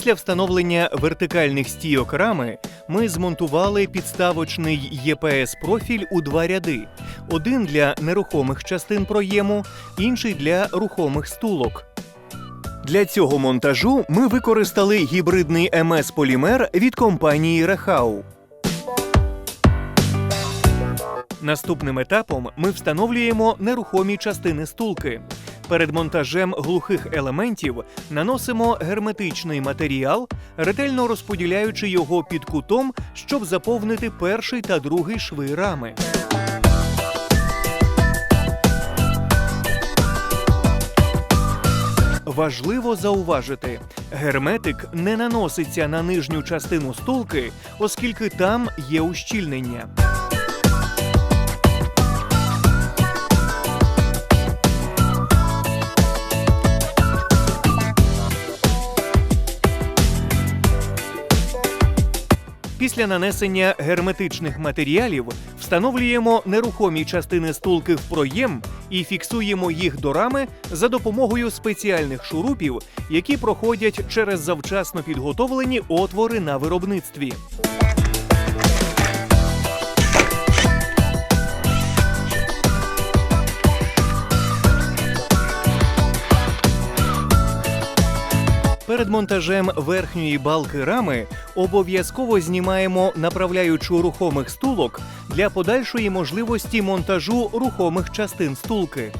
Після встановлення вертикальних стійок рами ми змонтували підставочний ЄПС профіль у два ряди: один для нерухомих частин проєму, інший для рухомих стулок. Для цього монтажу ми використали гібридний МС полімер від компанії Рехау. Наступним етапом ми встановлюємо нерухомі частини стулки. Перед монтажем глухих елементів наносимо герметичний матеріал, ретельно розподіляючи його під кутом, щоб заповнити перший та другий шви рами. Важливо зауважити, герметик не наноситься на нижню частину стулки, оскільки там є ущільнення. Після нанесення герметичних матеріалів встановлюємо нерухомі частини стулки в проєм і фіксуємо їх до рами за допомогою спеціальних шурупів, які проходять через завчасно підготовлені отвори на виробництві. Перед монтажем верхньої балки рами обов'язково знімаємо направляючу рухомих стулок для подальшої можливості монтажу рухомих частин стулки.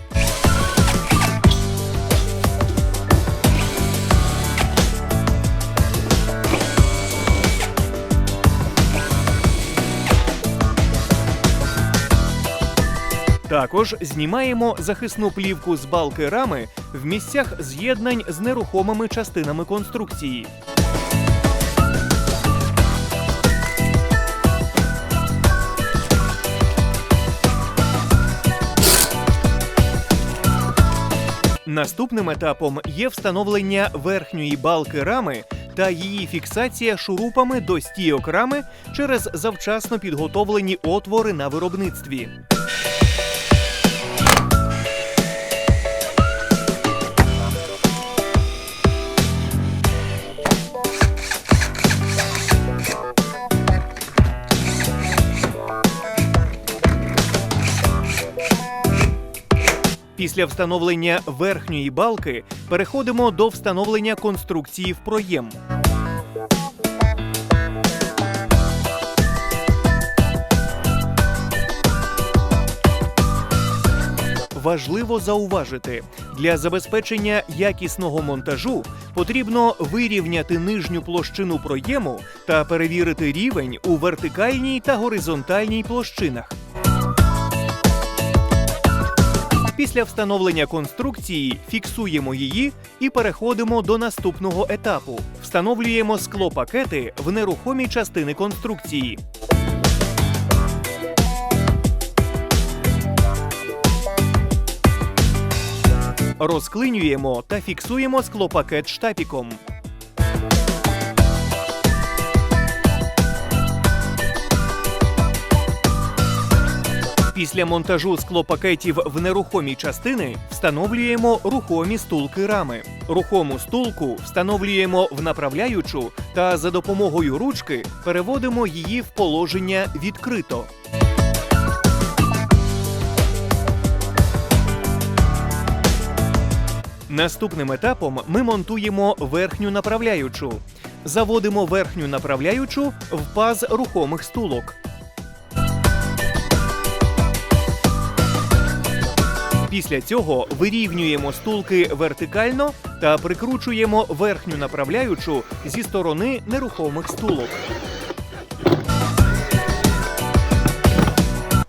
Також знімаємо захисну плівку з балки рами в місцях з'єднань з нерухомими частинами конструкції. Наступним етапом є встановлення верхньої балки рами та її фіксація шурупами до стійок рами через завчасно підготовлені отвори на виробництві. Після встановлення верхньої балки переходимо до встановлення конструкції в проєм. Важливо зауважити, для забезпечення якісного монтажу потрібно вирівняти нижню площину проєму та перевірити рівень у вертикальній та горизонтальній площинах. Після встановлення конструкції фіксуємо її і переходимо до наступного етапу. Встановлюємо склопакети в нерухомі частини конструкції. Розклинюємо та фіксуємо склопакет штапіком. Після монтажу склопакетів в нерухомі частини встановлюємо рухомі стулки рами. Рухому стулку встановлюємо в направляючу та за допомогою ручки переводимо її в положення відкрито. Наступним етапом ми монтуємо верхню направляючу. Заводимо верхню направляючу в паз рухомих стулок. Після цього вирівнюємо стулки вертикально та прикручуємо верхню направляючу зі сторони нерухомих стулок.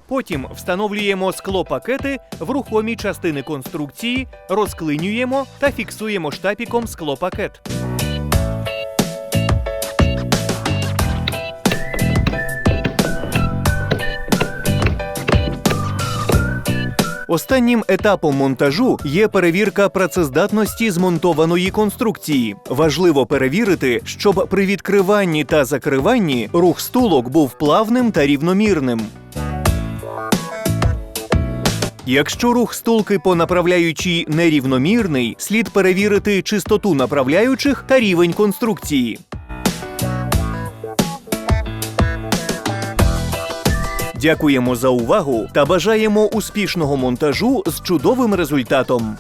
Потім встановлюємо склопакети в рухомі частини конструкції, розклинюємо та фіксуємо штапіком склопакет. Останнім етапом монтажу є перевірка працездатності змонтованої конструкції. Важливо перевірити, щоб при відкриванні та закриванні рух стулок був плавним та рівномірним. Якщо рух стулки по направляючій нерівномірний, слід перевірити чистоту направляючих та рівень конструкції. Дякуємо за увагу та бажаємо успішного монтажу з чудовим результатом.